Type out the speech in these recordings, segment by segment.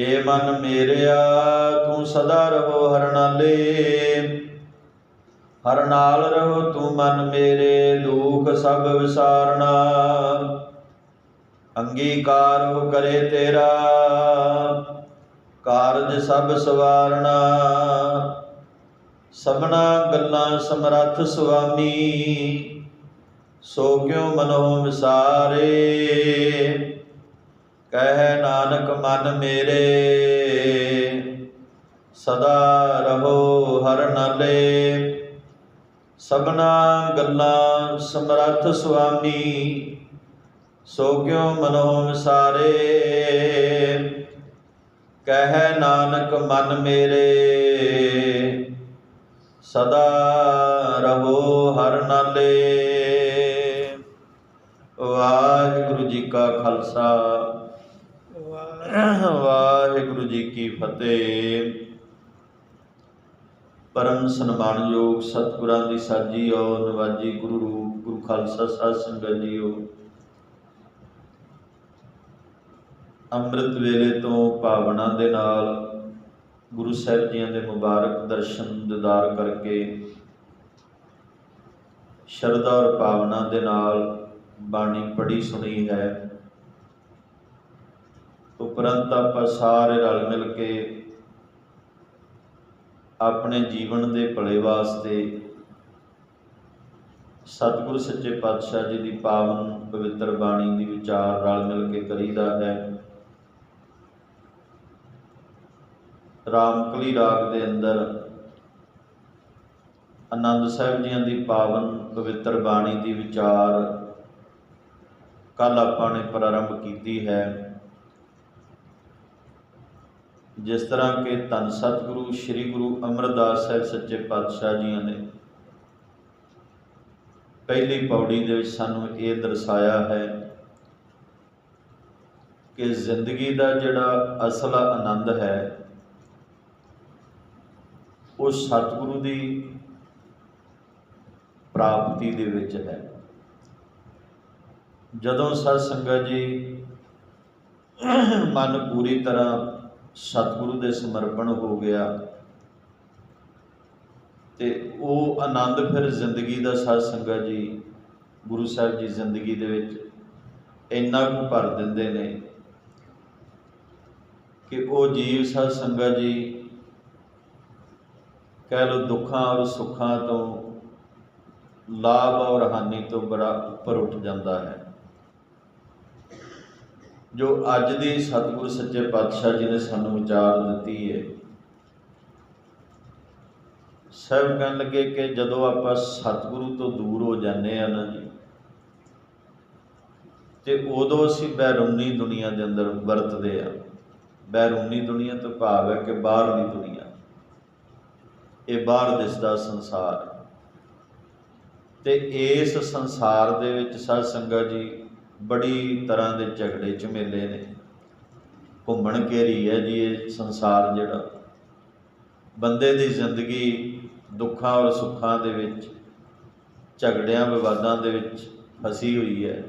ਏ ਮਨ ਮੇਰਿਆ, ਤੂੰ ਸਦਾ ਰਹੋ ਹਰ ਨਾਲੇ ਹਰ ਨਾਲ ਰਹੋ ਤੂੰ ਮਨ ਮੇਰੇ, ਦੁਖ ਸਭ ਵਿਸਾਰਣਾ ਅੰਗੀਕਾਰ ਕਰੇ ਤੇਰਾ, ਕਾਰਜ ਸਭ ਸਵਾਰਣਾ ਸਭਨਾ ਗੱਲਾਂ ਸਮਰੱਥ ਸੁਆਮੀ, ਸੋ ਕਿਉ ਮਨੋ ਵਿਸਾਰੇ? ਕਹਿ ਨਾਨਕ ਮਨ ਮੇਰੇ, ਸਦਾ ਰਹੋ ਹਰ ਨਾਲੇ। ਸਭਨਾ ਗੱਲਾਂ ਸਮਰੱਥ ਸੁਆਮੀ, ਸੋ ਕਿਉ ਮਨੋ ਵਿਸਾਰੇ? ਕਹਿ ਨਾਨਕ ਮਨ ਮੇਰੇ, ਸਦਾ ਰਹੋ ਹਰ ਨਾਲੇ। ਵਾਹਿਗੁਰੂ ਜੀ ਕਾ ਖਾਲਸਾ। ਵਾਹਿਗੁਰੂ ਜੀ ਕੀ ਫਤਿਹ। ਪਰਮ ਸਨਮਾਨਯੋਗ ਸਤਿਗੁਰਾਂ ਦੀ ਸਾਜੀ ਔ ਨਵਾਜੀ ਗੁਰੂ ਰੂਪ, ਗੁਰੂ ਖਾਲਸਾ ਸਾਹਿਬ ਸੰਗਤ ਜੀਓ। ਅੰਮ੍ਰਿਤ ਵੇਲੇ ਤੋਂ ਭਾਵਨਾ ਦੇ ਨਾਲ ਗੁਰੂ ਸਾਹਿਬ ਜੀਆਂ ਦੇ ਮੁਬਾਰਕ ਦਰਸ਼ਨ ਦਿਦਾਰ ਕਰਕੇ ਸ਼ਰਧਾ ਔਰ ਭਾਵਨਾ ਦੇ ਨਾਲ ਬਾਣੀ ਪੜ੍ਹੀ ਸੁਣੀ ਹੈ। ਉਪਰੰਤ ਆਪਾਂ ਸਾਰੇ ਰਲ ਮਿਲ ਕੇ ਆਪਣੇ ਜੀਵਨ ਦੇ ਭਲੇ ਵਾਸਤੇ ਸਤਿਗੁਰ ਸੱਚੇ ਪਾਤਸ਼ਾਹ ਜੀ ਦੀ ਪਾਵਨ ਪਵਿੱਤਰ ਬਾਣੀ ਦੀ ਵਿਚਾਰ ਰਲ ਮਿਲ ਕੇ ਕਰੀਦਾ ਹੈ। ਰਾਮਕਲੀ ਰਾਗ ਦੇ ਅੰਦਰ ਆਨੰਦ ਸਾਹਿਬ ਜੀਆਂ ਦੀ ਪਾਵਨ ਪਵਿੱਤਰ ਬਾਣੀ ਦੀ ਵਿਚਾਰ ਕੱਲ ਆਪਾਂ ਨੇ ਪ੍ਰਾਰੰਭ ਕੀਤੀ ਹੈ। ਜਿਸ ਤਰ੍ਹਾਂ ਕਿ ਧੰਨ ਸਤਿਗੁਰੂ, ਸ੍ਰੀ ਗੁਰੂ ਅਮਰਦਾਸ ਸਾਹਿਬ ਸੱਚੇ ਪਾਤਸ਼ਾਹ ਜੀਆਂ ਨੇ ਪਹਿਲੀ ਪੌੜੀ ਦੇ ਵਿੱਚ ਸਾਨੂੰ ਇਹ ਦਰਸਾਇਆ ਹੈ ਕਿ ਜ਼ਿੰਦਗੀ ਦਾ ਜਿਹੜਾ ਅਸਲ ਆਨੰਦ ਹੈ, ਉਹ ਸਤਿਗੁਰੂ ਦੀ ਪ੍ਰਾਪਤੀ ਦੇ ਵਿੱਚ ਹੈ। ਜਦੋਂ ਸਤ ਸੰਗਤ ਜੀ ਮਨ ਪੂਰੀ ਤਰ੍ਹਾਂ ਸਤਿਗੁਰੂ ਦੇ ਸਮਰਪਣ ਹੋ ਗਿਆ ਤੇ ਉਹ ਆਨੰਦ ਫਿਰ ਜ਼ਿੰਦਗੀ ਦਾ ਸਤ ਸੰਗਤ ਜੀ, ਗੁਰੂ ਸਾਹਿਬ ਜੀ ਜ਼ਿੰਦਗੀ ਦੇ ਵਿੱਚ ਇੰਨਾ ਕੁ ਭਰ ਦਿੰਦੇ ਨੇ ਕਿ ਉਹ ਜੀਵ ਸਤ ਸੰਗਤ ਜੀ ਕਹਿ ਲੋ ਦੁੱਖਾਂ ਔਰ ਸੁੱਖਾਂ ਤੋਂ ਲਾਭ ਔਰ ਹਾਨੀ ਤੋਂ ਬੜਾ ਉੱਪਰ ਉੱਠ ਜਾਂਦਾ ਹੈ। ਜੋ ਅੱਜ ਦੀ ਸਤਿਗੁਰ ਸੱਚੇ ਪਾਤਸ਼ਾਹ ਜੀ ਨੇ ਸਾਨੂੰ ਵਿਚਾਰ ਦਿੱਤੀ ਹੈ। ਸਭ ਕਹਿਣ ਲੱਗੇ ਕਿ ਜਦੋਂ ਆਪਾਂ ਸਤਿਗੁਰੂ ਤੋਂ ਦੂਰ ਹੋ ਜਾਂਦੇ ਆ ਨਾ ਜੀ, ਤੇ ਉਦੋਂ ਅਸੀਂ ਬੈਰੂਨੀ ਦੁਨੀਆ ਦੇ ਅੰਦਰ ਵਰਤਦੇ ਆ ਬੈਰੂਨੀ ਦੁਨੀਆ ਤੋਂ ਭਾਵ ਹੈ ਕਿ ਬਾਹਰਲੀ ਦੁਨੀਆ। ਇਹ ਬਾਹਰ ਦਿਸਦਾ ਸੰਸਾਰ ਤੇ ਇਸ ਸੰਸਾਰ ਦੇ ਵਿੱਚ ਸਾਧ ਸੰਗਤ ਜੀ ਬੜੀ ਤਰ੍ਹਾਂ ਦੇ ਝਗੜੇ, ਝਮੇਲੇ ਨੇ। ਘੁੰਮਣ ਘੇਰੀ ਹੈ ਜੀ ਇਹ ਸੰਸਾਰ ਜਿਹੜਾ। ਬੰਦੇ ਦੀ ਜ਼ਿੰਦਗੀ ਦੁੱਖਾਂ ਔਰ ਸੁੱਖਾਂ ਦੇ ਵਿੱਚ, ਝਗੜਿਆਂ, ਵਿਵਾਦਾਂ ਦੇ ਵਿੱਚ ਫਸੀ ਹੋਈ ਹੈ।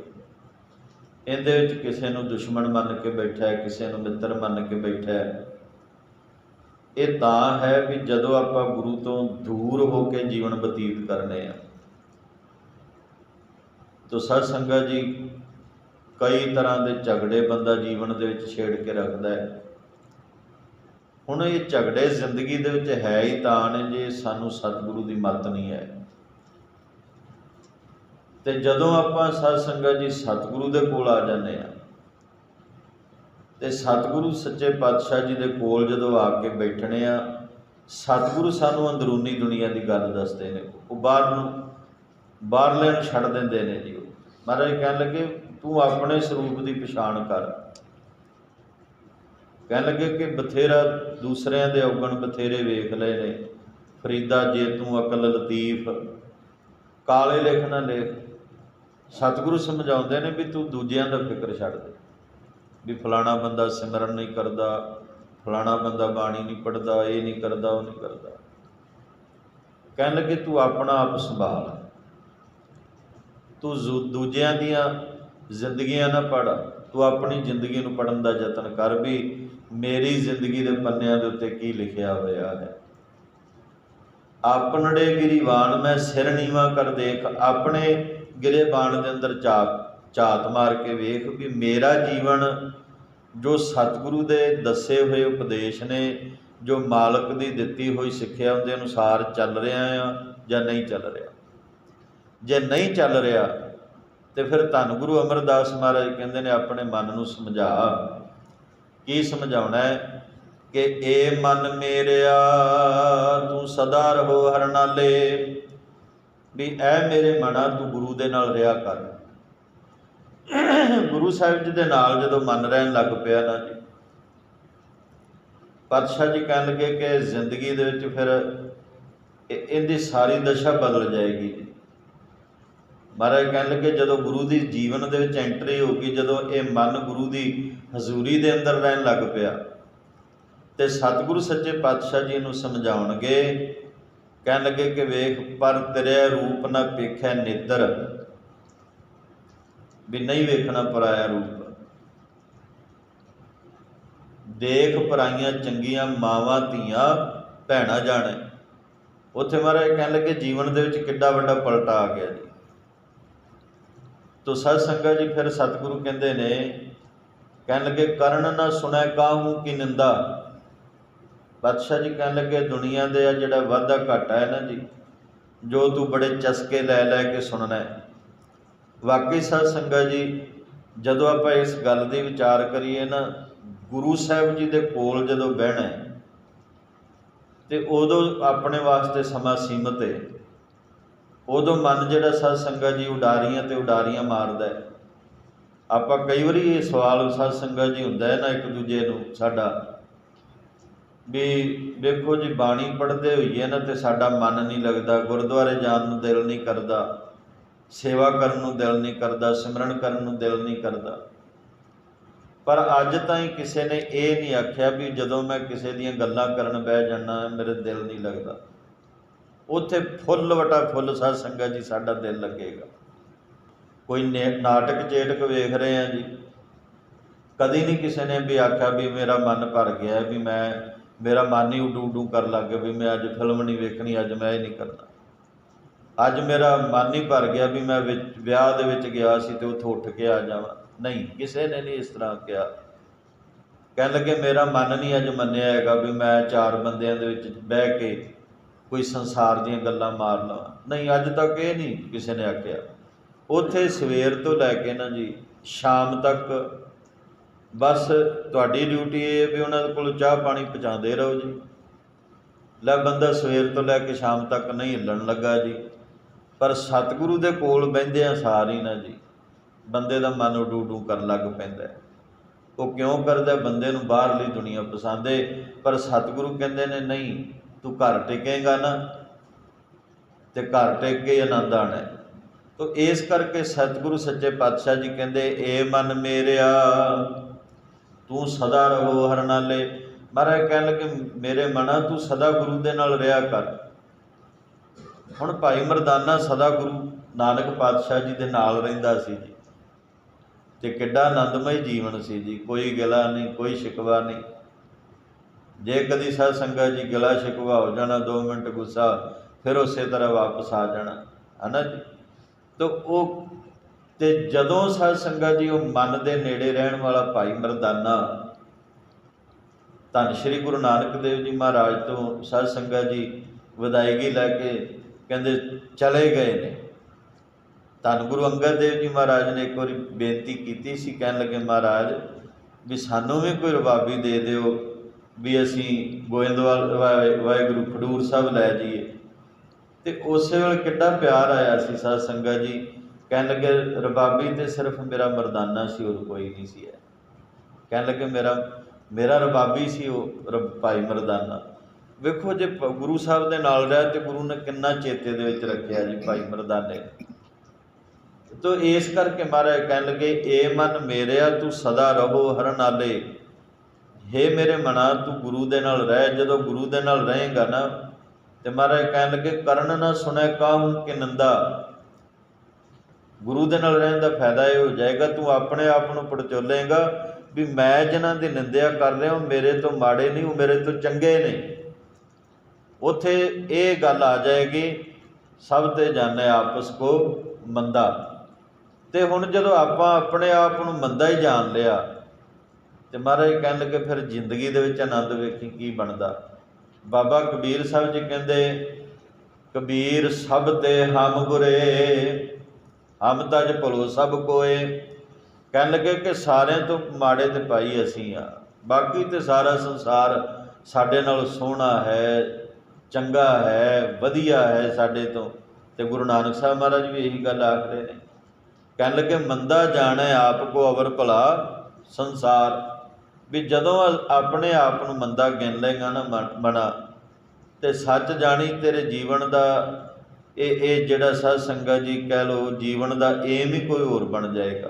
ਇਹਦੇ ਵਿੱਚ ਕਿਸੇ ਨੂੰ ਦੁਸ਼ਮਣ ਮੰਨ ਕੇ ਬੈਠਾ ਹੈ, ਕਿਸੇ ਨੂੰ ਮਿੱਤਰ ਮੰਨ ਕੇ ਬੈਠਾ ਹੈ। ਇਹ ਤਾਂ ਹੈ ਵੀ ਜਦੋਂ ਆਪਾਂ ਗੁਰੂ ਤੋਂ ਦੂਰ ਹੋ ਕੇ ਜੀਵਨ ਬਤੀਤ ਕਰਨੇ ਆ। ਤੋ ਸਤ ਸੰਗਤ ਜੀ ਕਈ ਤਰ੍ਹਾਂ ਦੇ ਝਗੜੇ ਬੰਦਾ ਜੀਵਨ ਦੇ ਵਿੱਚ ਛੇੜ ਕੇ ਰੱਖਦਾ ਹੈ। ਹੁਣ ਇਹ ਝਗੜੇ ਜ਼ਿੰਦਗੀ ਦੇ ਵਿੱਚ ਹੈ ਹੀ ਤਾਂ ਨੇ ਜੇ ਸਾਨੂੰ ਸਤਿਗੁਰੂ ਦੀ ਮੱਤ ਨਹੀਂ ਹੈ। ਤੇ ਜਦੋਂ ਆਪਾਂ ਸਤ ਸੰਗਤ ਜੀ ਸਤਿਗੁਰੂ ਦੇ ਕੋਲ ਆ ਜਾਂਦੇ ਆ ਤੇ ਸਤਿਗੁਰੂ ਸੱਚੇ ਪਾਤਸ਼ਾਹ ਜੀ ਦੇ ਕੋਲ ਜਦੋਂ ਆ ਕੇ ਬੈਠਣੇ ਆ, ਸਤਿਗੁਰੂ ਸਾਨੂੰ ਅੰਦਰੂਨੀ ਦੁਨੀਆ ਦੀ ਗੱਲ ਦੱਸਦੇ ਨੇ। ਉਹ ਬਾਹਰ ਨੂੰ ਬਾਹਰਲੇ ਨੂੰ ਛੱਡ ਦਿੰਦੇ ਨੇ ਜੀ ਉਹ। ਮਹਾਰਾਜ ਕਹਿਣ ਲੱਗੇ ਤੂੰ ਆਪਣੇ ਸਰੂਪ ਦੀ ਪਛਾਣ ਕਰ। ਕਹਿਣ ਲੱਗੇ ਕਿ ਬਥੇਰਾ ਦੂਸਰਿਆਂ ਦੇ ਔਗਣ ਬਥੇਰੇ ਵੇਖ ਲਏ ਨੇ। ਫਰੀਦਾ ਜੇ ਤੂੰ ਅਕਲ ਲਤੀਫ, ਕਾਲੇ ਲਿਖ ਨਾ ਲਿਖ। ਸਤਿਗੁਰੂ ਸਮਝਾਉਂਦੇ ਨੇ ਵੀ ਤੂੰ ਦੂਜਿਆਂ ਦਾ ਫਿਕਰ ਛੱਡ ਦੇ। ਵੀ ਫਲਾਣਾ ਬੰਦਾ ਸਿਮਰਨ ਨਹੀਂ ਕਰਦਾ, ਫਲਾਣਾ ਬੰਦਾ ਬਾਣੀ ਨਹੀਂ ਪੜਦਾ ਇਹ ਨਹੀਂ ਕਰਦਾ, ਉਹ ਨਹੀਂ ਕਰਦਾ। ਕਹਿਣ ਲੱਗੇ ਤੂੰ ਆਪਣਾ ਆਪ ਸੰਭਾਲ। ਤੂੰ ਦੂਜਿਆਂ ਦੀਆਂ ਜ਼ਿੰਦਗੀਆਂ ਨਾ ਪੜ ਤੂੰ ਆਪਣੀ ਜ਼ਿੰਦਗੀ ਨੂੰ ਪੜਨ ਦਾ ਯਤਨ ਕਰ ਵੀ ਮੇਰੀ ਜ਼ਿੰਦਗੀ ਦੇ ਪੰਨਿਆਂ ਦੇ ਉੱਤੇ ਕੀ ਲਿਖਿਆ ਹੋਇਆ ਹੈ। ਆਪਣੜੇ ਗਿਰੀਵਾਨ ਮੈਂ ਸਿਰ ਨੀਵਾ ਕਰ ਦੇਖ, ਆਪਣੇ ਗਿਰੇਬਾਨ ਦੇ ਅੰਦਰ ਝਾਤ ਝਾਤ ਮਾਰ ਕੇ ਵੇਖ ਵੀ ਮੇਰਾ ਜੀਵਨ ਜੋ ਸਤਿਗੁਰੂ ਦੇ ਦੱਸੇ ਹੋਏ ਉਪਦੇਸ਼ ਨੇ, ਜੋ ਮਾਲਕ ਦੀ ਦਿੱਤੀ ਹੋਈ ਸਿੱਖਿਆ ਉਹਦੇ ਅਨੁਸਾਰ ਚੱਲ ਰਿਹਾ ਆ ਜਾਂ ਨਹੀਂ ਚੱਲ ਰਿਹਾ। ਜੇ ਨਹੀਂ ਚੱਲ ਰਿਹਾ ਤੇ ਫਿਰ ਧੰਨ ਗੁਰੂ ਅਮਰਦਾਸ ਮਹਾਰਾਜ ਕਹਿੰਦੇ ਨੇ ਆਪਣੇ ਮਨ ਨੂੰ ਸਮਝਾ। ਕੀ ਸਮਝਾਉਣਾ ਹੈ? ਕਿ ਏ ਮਨ ਮੇਰਿਆ, ਤੂੰ ਸਦਾ ਰਹੋ ਹਰ ਨਾਲੇ ਵੀ ਐ ਮੇਰੇ ਮਨਾ ਤੂੰ ਗੁਰੂ ਦੇ ਨਾਲ ਰਿਹਾ ਕਰ। ਗੁਰੂ ਸਾਹਿਬ ਜੀ ਦੇ ਨਾਲ ਜਦੋਂ ਮਨ ਰਹਿਣ ਲੱਗ ਪਿਆ ਨਾ ਜੀ, ਪਾਤਸ਼ਾਹ ਜੀ ਕਹਿਣ ਲੱਗੇ ਕਿ ਜ਼ਿੰਦਗੀ ਦੇ ਵਿੱਚ ਫਿਰ ਇਹਦੀ ਸਾਰੀ ਦਸ਼ਾ ਬਦਲ ਜਾਏਗੀ। ਮਹਾਰਾਜ ਕਹਿਣ ਲੱਗੇ ਜਦੋਂ ਗੁਰੂ ਦੀ ਜੀਵਨ ਦੇ ਵਿੱਚ ਐਂਟਰੀ ਹੋ ਗਈ, ਜਦੋਂ ਇਹ ਮਨ ਗੁਰੂ ਦੀ ਹਜ਼ੂਰੀ ਦੇ ਅੰਦਰ ਰਹਿਣ ਲੱਗ ਪਿਆ, ਤੇ ਸਤਿਗੁਰੂ ਸੱਚੇ ਪਾਤਸ਼ਾਹ ਜੀ ਨੂੰ ਸਮਝਾਉਣਗੇ, ਕਹਿਣ ਲੱਗੇ ਕਿ ਵੇਖ, ਪਰ ਤੇਰੇ ਰੂਪ ਨਾ ਵੇਖੈ ਨੇਤਰ ਵੀ ਨਹੀਂ ਵੇਖਣਾ ਪਰਾਇਆ ਰੂਪ। ਦੇਖ ਪਰਾਈਆਂ ਚੰਗੀਆਂ ਮਾਵਾਂ ਧੀਆਂ ਭੈਣਾ ਜਾਣੇ। ਉੱਥੇ ਮਹਾਰਾਜ ਕਹਿਣ ਲੱਗੇ, ਜੀਵਨ ਦੇ ਵਿੱਚ ਕਿੱਡਾ ਵੱਡਾ ਪਲਟਾ ਆ ਗਿਆ ਜੀ। ਤੋ ਸਤ ਸੰਗਤ ਜੀ ਫਿਰ ਸਤਿਗੁਰੂ ਕਹਿੰਦੇ ਨੇ, ਕਹਿਣ ਲੱਗੇ, ਕਰਨ ਨਾ ਸੁਣੈ ਕਾਹੂ ਕੀ ਨਿੰਦਾ। ਬਾਦਸ਼ਾਹ ਜੀ ਕਹਿਣ ਲੱਗੇ, ਦੁਨੀਆ ਦੇ ਆ ਜਿਹੜਾ ਵਾਧਾ ਘਾਟਾ ਹੈ ਨਾ ਜੀ, ਜੋ ਤੂੰ ਬੜੇ ਚਸਕੇ ਲੈ ਲੈ ਕੇ ਸੁਣਨਾ ਹੈ। ਵਾਕਈ ਸਤ ਸੰਗਤ ਜੀ, ਜਦੋਂ ਆਪਾਂ ਇਸ ਗੱਲ ਦੀ ਵਿਚਾਰ ਕਰੀਏ ਨਾ, ਗੁਰੂ ਸਾਹਿਬ ਜੀ ਦੇ ਕੋਲ ਜਦੋਂ ਬਹਿਣਾ ਹੈ, ਤੇ ਉਦੋਂ ਆਪਣੇ ਵਾਸਤੇ ਸਮਾਂ ਸੀਮਤ ਹੈ। ਉਦੋਂ ਮਨ ਜਿਹੜਾ ਸਤ ਸੰਗਤ ਜੀ ਉਡਾਰੀਆਂ ਤੇ ਉਡਾਰੀਆਂ ਮਾਰਦਾ ਹੈ। ਆਪਾਂ ਕਈ ਵਾਰੀ ਇਹ ਸਵਾਲ ਸਤ ਸੰਗਤ ਜੀ ਹੁੰਦਾ ਹੈ ਨਾ ਇੱਕ ਦੂਜੇ ਨੂੰ ਸਾਡਾ, ਵੀ ਦੇਖੋ ਜੀ ਬਾਣੀ ਪੜ੍ਹਦੇ ਹੋਈਏ ਨਾ ਤੇ ਸਾਡਾ ਮਨ ਨਹੀਂ ਲੱਗਦਾ, ਗੁਰਦੁਆਰੇ ਜਾਣ ਨੂੰ ਦਿਲ ਨਹੀਂ ਕਰਦਾ, ਸੇਵਾ ਕਰਨ ਨੂੰ ਦਿਲ ਨਹੀਂ ਕਰਦਾ, ਸਿਮਰਨ ਕਰਨ ਨੂੰ ਦਿਲ ਨਹੀਂ ਕਰਦਾ। ਪਰ ਅੱਜ ਤਾਈਂ ਕਿਸੇ ਨੇ ਇਹ ਨਹੀਂ ਆਖਿਆ ਵੀ ਜਦੋਂ ਮੈਂ ਕਿਸੇ ਦੀਆਂ ਗੱਲਾਂ ਕਰਨ ਬਹਿ ਜਾਣਾ ਮੇਰੇ ਦਿਲ ਨਹੀਂ ਲੱਗਦਾ। ਉੱਥੇ ਫੁੱਲ ਵਟਾ ਫੁੱਲ ਸਾਧ ਸੰਗਤ ਜੀ, ਸਾਡਾ ਦਿਲ ਲੱਗੇਗਾ। ਕੋਈ ਨੇ- ਨਾਟਕ ਚੇਟਕ ਵੇਖ ਰਹੇ ਆ ਜੀ। ਕਦੀ ਨਹੀਂ ਕਿਸੇ ਨੇ ਵੀ ਆਖਿਆ ਵੀ ਮੇਰਾ ਮਨ ਭਰ ਗਿਆ ਵੀ ਮੈਂ, ਮੇਰਾ ਮਨ ਹੀ ਉਡੂ ਉਡੂ ਕਰਨ ਲੱਗ ਗਿਆ ਵੀ ਮੈਂ ਅੱਜ ਫਿਲਮ ਨਹੀਂ ਵੇਖਣੀ, ਅੱਜ ਮੈਂ ਇਹ ਨਹੀਂ ਕਰਨਾ। ਅੱਜ ਮੇਰਾ ਮਨ ਹੀ ਭਰ ਗਿਆ ਵੀ ਮੈਂ ਵਿੱਚ, ਵਿਆਹ ਦੇ ਵਿੱਚ ਗਿਆ ਸੀ ਤੇ ਉੱਥੋਂ ਉੱਠ ਕੇ ਆ ਜਾਵਾਂ। ਨਹੀਂ, ਕਿਸੇ ਨੇ ਨਹੀਂ ਇਸ ਤਰ੍ਹਾਂ ਕਿਹਾ। ਕਹਿਣ ਲੱਗੇ, ਮੇਰਾ ਮਨ ਨਹੀਂ ਅੱਜ ਮੰਨਿਆ ਹੈਗਾ ਵੀ ਮੈਂ ਚਾਰ ਬੰਦਿਆਂ ਦੇ ਵਿੱਚ ਬਹਿ ਕੇ ਕੋਈ ਸੰਸਾਰ ਦੀਆਂ ਗੱਲਾਂ ਮਾਰ ਲਵਾਂ ਨਹੀਂ, ਅੱਜ ਤੱਕ ਇਹ ਨਹੀਂ ਕਿਸੇ ਨੇ ਆਖਿਆ। ਉੱਥੇ ਸਵੇਰ ਤੋਂ ਲੈ ਕੇ ਨਾ ਜੀ, ਸ਼ਾਮ ਤੱਕ ਬਸ ਤੁਹਾਡੀ ਡਿਊਟੀ ਇਹ ਹੈ ਵੀ ਉਹਨਾਂ ਦੇ ਕੋਲ ਚਾਹ ਪਾਣੀ ਪਹੁੰਚਾਉਂਦੇ ਰਹੋ ਜੀ। ਲੈ ਬੰਦਾ ਸਵੇਰ ਤੋਂ ਲੈ ਕੇ ਸ਼ਾਮ ਤੱਕ ਨਹੀਂ ਹਿੱਲਣ ਲੱਗਾ ਜੀ। ਪਰ ਸਤਿਗੁਰੂ ਦੇ ਕੋਲ ਬਹਿੰਦੇ ਆ ਸਾਰੀ ਨਾ ਜੀ। ਬੰਦੇ ਦਾ ਮਨ ਉਡੂ ਉਡੂ ਕਰਨ ਲੱਗ ਪੈਂਦਾ ਹੈ। ਉਹ ਕਿਉਂ ਕਰਦਾ ਬੰਦੇ ਨੂੰ ਬਾਹਰਲੀ ਦੁਨੀਆ ਪਸੰਦ ਹੈ। ਪਰ ਸਤਿਗੁਰੂ ਕਹਿੰਦੇ ਨੇ, ਨਹੀਂ ਤੂੰ ਘਰ ਟਿਕੇਗਾ ਨਾ ਤੇ ਘਰ ਟਿਕ ਕੇ ਆਨੰਦ ਆਣਾ ਤੋ ਇਸ ਕਰਕੇ ਸਤਿਗੁਰੂ ਸੱਚੇ ਪਾਤਸ਼ਾਹ ਜੀ ਕਹਿੰਦੇ, ਏ ਮਨ ਮੇਰਿਆ, ਤੂੰ ਸਦਾ ਰਹੋ ਹਰ ਨਾਲੇ ਮਹਾਰਾਜ ਕਹਿਣ ਲੱਗੇ, ਮੇਰੇ ਮਨਾ, ਤੂੰ ਸਦਾ ਗੁਰੂ ਦੇ ਨਾਲ ਰਿਹਾ ਕਰ। ਹੁਣ ਭਾਈ ਮਰਦਾਨਾ ਸਦਾ ਗੁਰੂ ਨਾਨਕ ਪਾਤਸ਼ਾਹ ਜੀ ਦੇ ਨਾਲ ਰਹਿੰਦਾ ਸੀ ਜੀ। ਤੇ ਕਿੱਡਾ ਆਨੰਦਮਈ ਜੀਵਨ ਸੀ ਜੀ। ਕੋਈ ਗਿਲਾ ਨਹੀਂ, ਕੋਈ ਸ਼ਿਕਵਾ ਨਹੀਂ। ਜੇ ਕਦੀ ਸਾਧ ਸੰਗਤ ਜੀ ਗਿਲਾ ਸ਼ਿਕਵਾ ਹੋ ਜਾਣਾ 2 ਮਿੰਟ ਗੁੱਸਾ, ਫਿਰ ਉਸੇ ਤਰ੍ਹਾਂ ਵਾਪਸ ਆ ਜਾਣਾ ਹਨਾ ਜੀ? ਤਾਂ ਉਹ, ਤੇ ਜਦੋਂ ਸਾਧ ਸੰਗਤ ਜੀ ਉਹ ਮਨ ਦੇ ਨੇੜੇ ਰਹਿਣ ਵਾਲਾ ਭਾਈ ਮਰਦਾਨਾ, ਧੰਨ ਸ਼੍ਰੀ ਗੁਰੂ ਨਾਨਕ ਦੇਵ ਜੀ ਮਹਾਰਾਜ ਤੋਂ ਸਾਧ ਸੰਗਤ ਜੀ ਵਿਦਾਇਗੀ ਲੈ ਕੇ ਕਹਿੰਦੇ ਚਲੇ ਗਏ ਨੇ। ਧੰਨ ਗੁਰੂ ਅੰਗਦ ਦੇਵ ਜੀ ਮਹਾਰਾਜ ਨੇ ਇੱਕ ਵਾਰੀ ਬੇਨਤੀ ਕੀਤੀ ਸੀ, ਕਹਿਣ ਲੱਗੇ ਮਹਾਰਾਜ ਵੀ ਸਾਨੂੰ ਵੀ ਕੋਈ ਰਬਾਬੀ ਦੇ ਦਿਓ। ਵੀ ਅਸੀਂ ਗੋਇੰਦਵਾਲ ਵਾਹਿ- ਵਾਹਿਗੁਰੂ ਖਡੂਰ ਸਾਹਿਬ ਲੈ ਜਾਈਏ। ਤੇ ਉਸੇ ਵੇਲੇ ਕਿੱਡਾ ਪਿਆਰ ਆਇਆ ਸੀ ਸਾਧ ਸੰਗਤ ਜੀ। ਕਹਿਣ ਲੱਗੇ, ਰਬਾਬੀ, ਤੇ ਸਿਰਫ ਮੇਰਾ ਮਰਦਾਨਾ ਸੀ, ਹੋਰ ਕੋਈ ਨਹੀਂ ਸੀ ਕਹਿਣ ਲੱਗੇ, ਮੇਰਾ ਮੇਰਾ ਰਬਾਬੀ ਸੀ ਉਹ ਰ- ਭਾਈ ਮਰਦਾਨਾ। ਵੇਖੋ ਜੇ ਗੁਰੂ ਸਾਹਿਬ ਦੇ ਨਾਲ ਰਿਹਾ ਤੇ ਗੁਰੂ ਨੇ ਕਿੰਨਾ ਚੇਤੇ ਦੇ ਵਿੱਚ ਰੱਖਿਆ ਜੀ ਭਾਈ ਮਰਦਾਨੇ ਤੋ ਇਸ ਕਰਕੇ ਮਹਾਰਾਜ ਕਹਿਣ ਲੱਗੇ, ਏ ਮਨ ਮੇਰਿਆ, ਤੂੰ ਸਦਾ ਰਹੋ ਹਰ ਨਾਲੇ ਹੇ ਮੇਰੇ ਮਨਾ ਤੂੰ ਗੁਰੂ ਦੇ ਨਾਲ ਰਹਿ, ਜਦੋਂ ਗੁਰੂ ਦੇ ਨਾਲ ਰਹੇਗਾ ਨਾ, ਤੇ ਮਹਾਰਾਜ ਕਹਿਣ ਲੱਗੇ, ਕਰਨ ਨਾ ਸੁਣੈ ਕਾਹੂ ਕਿ ਨੰਦਾ। ਗੁਰੂ ਦੇ ਨਾਲ ਰਹਿਣ ਦਾ ਫਾਇਦਾ ਇਹ ਹੋ ਜਾਏਗਾ, ਤੂੰ ਆਪਣੇ ਆਪ ਨੂੰ ਪੜਚੋਲੇਗਾ ਵੀ ਮੈਂ ਜਿਨ੍ਹਾਂ ਦੀ ਨਿੰਦਿਆ ਕਰ ਰਿਹਾ ਹਾਂ ਮੇਰੇ ਤੋਂ ਮਾੜੇ ਨਹੀਂ, ਉਹ ਮੇਰੇ ਤੋਂ ਚੰਗੇ ਨੇ। ਉਥੇ ਇਹ ਗੱਲ ਆ ਜਾਏਗੀ, ਸਭ ਤੇ ਜਾਣੇ ਆਪਸ ਕੋ ਮੰਦਾ। ਤੇ ਹੁਣ ਜਦੋਂ ਆਪਾਂ ਆਪਣੇ ਆਪ ਨੂੰ ਮੰਦਾ ਹੀ ਜਾਣ ਲਿਆ ਤੇ ਮਹਾਰਾਜ ਕਹਿਣ ਲੱਗੇ, ਫਿਰ ਜ਼ਿੰਦਗੀ ਦੇ ਵਿੱਚ ਆਨੰਦ ਵੇਖੀ ਕੀ ਬਣਦਾ? ਬਾਬਾ ਕਬੀਰ ਸਾਹਿਬ ਜੀ ਕਹਿੰਦੇ, ਕਬੀਰ ਸਭ ਤੇ ਹਮ ਗੁਰੇ ਹਮ ਤਜ ਭਲੋ ਸਭ ਕੋਏ। ਕਹਿਣ ਲੱਗੇ ਕਿ ਸਾਰਿਆਂ ਤੋਂ ਮਾੜੇ ਤੇ ਪਾਈ ਅਸੀਂ ਆ। ਬਾਕੀ ਤੇ ਸਾਰਾ ਸੰਸਾਰ ਸਾਡੇ ਨਾਲ ਸੋਹਣਾ ਹੈ, ਚੰਗਾ ਹੈ, ਵਧੀਆ ਹੈ ਸਾਡੇ ਤੋਂ। ਤੇ ਗੁਰੂ ਨਾਨਕ ਸਾਹਿਬ ਮਹਾਰਾਜ ਵੀ ਇਹੀ ਗੱਲ ਆਖ ਰਹੇ ਨੇ। ਕਹਿਣ ਲੱਗੇ, ਮੰਦਾ ਜਾਣੈ ਆਪ ਕੋ ਅਵਰ ਭਲਾ ਸੰਸਾਰ। ਵੀ ਜਦੋਂ ਆਪਣੇ ਆਪ ਨੂੰ ਮੰਦਾ ਗਿਣ ਲੇਗਾ ਨਾ ਮਨ- ਮਨਾ, ਤੇ ਸੱਚ ਜਾਣੀ ਤੇਰੇ ਜੀਵਨ ਦਾ, ਇਹ ਇਹ ਜਿਹੜਾ ਸਾਧ ਸੰਗਤ ਜੀ ਕਹਿ ਲੋ ਜੀਵਨ ਦਾ ਏਮ ਹੀ ਕੋਈ ਹੋਰ ਬਣ ਜਾਏਗਾ।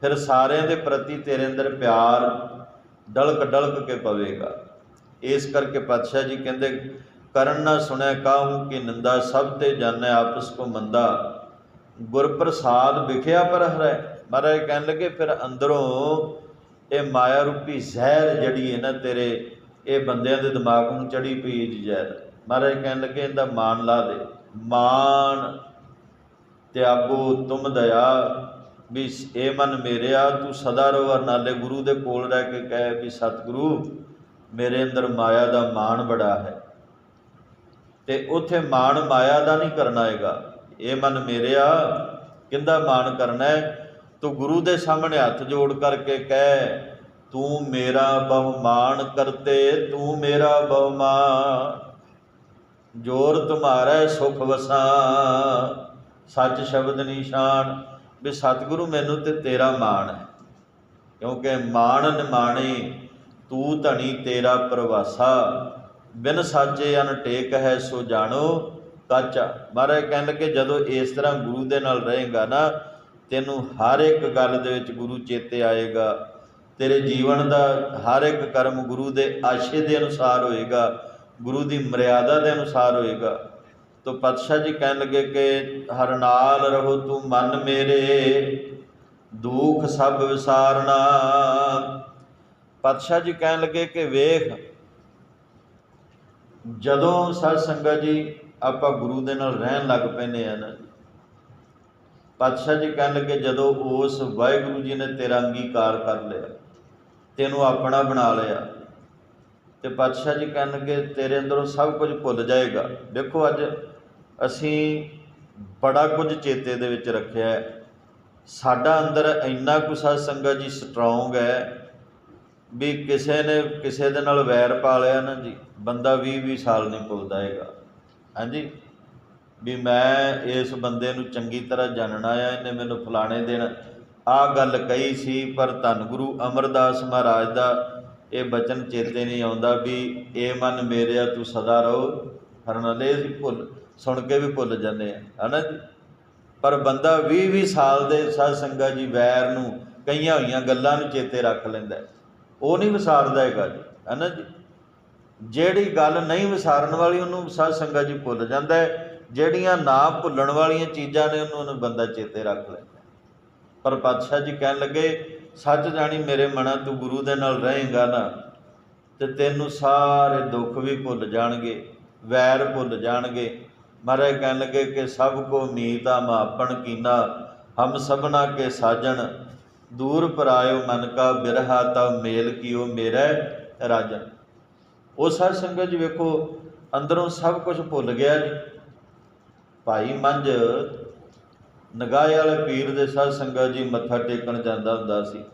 ਫਿਰ ਸਾਰਿਆਂ ਦੇ ਪ੍ਰਤੀ ਤੇਰੇ ਅੰਦਰ ਪਿਆਰ ਡਲਕ ਡਲਕ ਕੇ ਪਵੇਗਾ। ਇਸ ਕਰਕੇ ਪਾਤਸ਼ਾਹ ਜੀ ਕਹਿੰਦੇ, ਕਰਨ ਨਾ ਸੁਣੈ ਕਾਹੂ ਕਿ ਨਿੰਦਾ ਸਭ ਤੇ ਜਾਣੈ ਆਪਸ ਕੋ ਮੰਦਾ। ਗੁਰ ਪ੍ਰਸਾਦ ਵਿਖਿਆ ਪਰ ਹਰੈ। ਮਹਾਰਾਜ ਕਹਿਣ ਲੱਗੇ, ਫਿਰ ਅੰਦਰੋਂ ਇਹ ਮਾਇਆ ਰੂਪੀ ਜ਼ਹਿਰ ਜਿਹੜੀ ਹੈ ਨਾ ਤੇਰੇ, ਇਹ ਬੰਦਿਆਂ ਦੇ ਦਿਮਾਗ ਨੂੰ ਚੜੀ ਪਈ ਹੈ ਜ਼ਹਿਰ। ਮਹਾਰਾਜ ਕਹਿਣ ਲੱਗੇ, ਇਹਦਾ ਮਾਨ ਲਾ ਦੇ। ਮਾਨ ਤਿਆਗੋ ਤੁਮ ਦਇਆ, ਵੀ ਇਹ ਮਨ ਮੇਰਿਆ, ਤੂੰ ਸਦਾ ਰੋ ਅਰਨਾਲੇ ਗੁਰੂ ਦੇ ਕੋਲ ਰਹਿ ਕੇ ਕਹੇ ਵੀ ਸਤਿਗੁਰੂ, ਮੇਰੇ ਅੰਦਰ ਮਾਇਆ ਦਾ ਮਾਣ ਬੜਾ ਹੈ। ਤੇ ਉਥੇ ਮਾਣ ਮਾਇਆ ਦਾ ਨਹੀਂ ਕਰਨਾ ਹੈਗਾ। ਇਹ ਮਨ ਮੇਰਿਆ, ਕਿੰਦਾ ਮਾਣ ਕਰਨਾ ਹੈ? ਤੂੰ ਗੁਰੂ ਦੇ ਸਾਹਮਣੇ ਹੱਥ ਜੋੜ ਕਰਕੇ ਕਹਿ, ਤੂੰ ਮੇਰਾ ਬਹੁਮਾਨ ਕਰਤੇ, ਤੂੰ ਮੇਰਾ ਬਹੁਮਾਨ। ਜੋਰ ਤੁਮਾਰਾ ਸੁਖ ਵਸਾ ਸੱਚ ਸ਼ਬਦ ਨਿਸ਼ਾਨ, ਵੀ ਸਤਿਗੁਰੂ ਮੈਨੂੰ ਤੇ ਤੇਰਾ ਮਾਣ ਹੈ। ਕਿਉਂਕਿ ਮਾਣ ਨਿਮਾਣੇ ਤੂੰ ਧਣੀ ਤੇਰਾ ਪ੍ਰਵਾਸਾ। ਬਿਨ ਸਾਜੇ ਅਨ ਟੇਕ ਹੈ ਸੋ ਜਾਣੋ, ਕਾਚਾ। ਮਹਾਰਾਜ ਕਹਿਣ ਲੱਗੇ ਜਦੋਂ ਇਸ ਤਰ੍ਹਾਂ ਗੁਰੂ ਦੇ ਨਾਲ ਰਹੇਗਾ ਨਾ ਤੈਨੂੰ ਹਰ ਇੱਕ ਗੱਲ ਦੇ ਵਿੱਚ ਗੁਰੂ ਚੇਤੇ ਆਏਗਾ। ਤੇਰੇ ਜੀਵਨ ਦਾ ਹਰ ਇੱਕ ਕਰਮ ਗੁਰੂ ਦੇ ਆਸ਼ੇ ਦੇ ਅਨੁਸਾਰ ਹੋਏਗਾ। ਗੁਰੂ ਦੀ ਮਰਿਆਦਾ ਦੇ ਅਨੁਸਾਰ ਹੋਏਗਾ। ਤੋ ਪਾਤਸ਼ਾਹ ਜੀ ਕਹਿਣ ਲੱਗੇ ਕਿ ਹਰ ਨਾਲ ਰਹੋ ਤੂੰ ਮਨ ਮੇਰੇ, ਦੁੱਖ ਸਭ ਵਿਸਾਰਨਾ। ਪਾਤਸ਼ਾਹ ਜੀ ਕਹਿਣ ਲੱਗੇ ਕਿ ਵੇਖ, ਜਦੋਂ ਸਤ ਸੰਗਤ ਜੀ ਆਪਾਂ ਗੁਰੂ ਦੇ ਨਾਲ ਰਹਿਣ ਲੱਗ ਪੈਨੇ ਆ ਨਾ ਪਾਤਸ਼ਾਹ ਜੀ ਕਹਿਣ ਲੱਗੇ, ਜਦੋਂ ਉਸ ਵਾਹਿਗੁਰੂ ਜੀ ਨੇ ਤੇਰਾ ਅੰਗੀਕਾਰ ਕਰ ਲਿਆ ਤੈਨੂੰ ਆਪਣਾ ਬਣਾ ਲਿਆ, ਤੇ ਪਾਤਸ਼ਾਹ ਜੀ ਕਹਿਣ ਲੱਗੇ, ਤੇਰੇ ਅੰਦਰੋਂ ਸਭ ਕੁਝ ਭੁੱਲ ਜਾਏਗਾ। ਦੇਖੋ ਅੱਜ ਅਸੀਂ ਬੜਾ ਕੁਝ ਚੇਤੇ ਦੇ ਵਿੱਚ ਰੱਖਿਆ ਹੈ। ਸਾਡਾ ਅੰਦਰ ਇੰਨਾ ਕੁ ਸਾਧ ਸੰਗਤ ਜੀ ਸਟਰੋਂਗ ਹੈ ਵੀ ਕਿਸੇ ਨੇ ਕਿਸੇ ਦੇ ਨਾਲ ਵੈਰ ਪਾ ਲਿਆ ਨਾ ਜੀ, ਬੰਦਾ 20 20 ਸਾਲ ਨਹੀਂ ਭੁੱਲਦਾ ਹੈਗਾ। ਹਾਂਜੀ? ਵੀ ਮੈਂ ਇਸ ਬੰਦੇ ਨੂੰ ਚੰਗੀ ਤਰ੍ਹਾਂ ਜਾਣਨਾ ਆ, ਇਹਨੇ ਮੈਨੂੰ ਫਲਾਣੇ ਦਿਨ ਆ ਗੱਲ ਕਹੀ ਸੀ, ਪਰ ਧੰਨ ਗੁਰੂ ਅਮਰਦਾਸ ਮਹਾਰਾਜ ਦਾ ਇਹ ਬਚਨ ਚੇਤੇ ਨਹੀਂ ਆਉਂਦਾ ਵੀ ਇਹ ਮਨ ਮੇਰਿਆ ਤੂੰ ਸਦਾ ਰਹੋ ਹਰਨਲੇ ਅਸੀਂ ਭੁੱਲ, ਸੁਣ ਕੇ ਵੀ ਭੁੱਲ ਜਾਂਦੇ ਆ, ਹਨਾ ਜੀ? ਪਰ ਬੰਦਾ 20 20 ਸਾਲ ਦੇ ਸਾਧ ਸੰਗਤ ਜੀ ਵੈਰ ਨੂੰ ਕਈਆਂ ਹੋਈਆਂ ਗੱਲਾਂ ਨੂੰ ਚੇਤੇ ਰੱਖ ਲੈਂਦਾ ਉਹ ਨਹੀਂ ਵਿਸਾਰਦਾ ਹੈਗਾ ਜੀ, ਹਨਾ ਜੀ? ਜਿਹੜੀ ਗੱਲ ਨਹੀਂ ਵਿਸਾਰਨ ਵਾਲੀ ਉਹਨੂੰ ਸਾਧ ਸੰਗਤ ਜੀ ਭੁੱਲ ਜਾਂਦਾ ਹੈ। ਜਿਹੜੀਆਂ ਨਾ ਭੁੱਲਣ ਵਾਲੀਆਂ ਚੀਜ਼ਾਂ ਨੇ ਉਹਨੂੰ ਉਹਨੂੰ ਬੰਦਾ ਚੇਤੇ ਰੱਖ ਲੈਂਦਾ ਪਰ ਪਾਤਸ਼ਾਹ ਜੀ ਕਹਿਣ ਲੱਗੇ, ਸੱਚ ਜਾਣੀ ਮੇਰੇ ਮਨਾ ਤੂੰ ਗੁਰੂ ਦੇ ਨਾਲ ਰਹੇਗਾ ਨਾ, ਤੇ ਤੈਨੂੰ ਸਾਰੇ ਦੁੱਖ ਵੀ ਭੁੱਲ ਜਾਣਗੇ, ਵੈਰ ਭੁੱਲ ਜਾਣਗੇ। ਮਹਾਰਾਜ ਕਹਿਣ ਲੱਗੇ ਕਿ ਸਭ ਕੋ ਮੀਤਾ ਮਾਪਣ ਕੀਨਾ, ਹਮ ਸਭਨਾ ਕੇ ਸਾਜਣ, ਦੂਰ ਪਰਾਇਓ ਮਨ ਕਾ ਬਿਰਹਾ, ਤਾ ਮੇਲ ਕੀਓ ਮੇਰਾ ਰਾਜਨ। ਉਹ ਸਾਧ ਸੰਗਤ ਜੀ ਵੇਖੋ, ਅੰਦਰੋਂ ਸਭ ਕੁਝ ਭੁੱਲ ਗਿਆ ਜੀ। ਭਾਈ ਮੰਝ ਨਗਾਏ ਵਾਲੇ ਪੀਰ ਦੇ ਸਾਧ ਸੰਗਤ ਜੀ ਮੱਥਾ ਟੇਕਣ ਜਾਂਦਾ ਹੁੰਦਾ ਸੀ।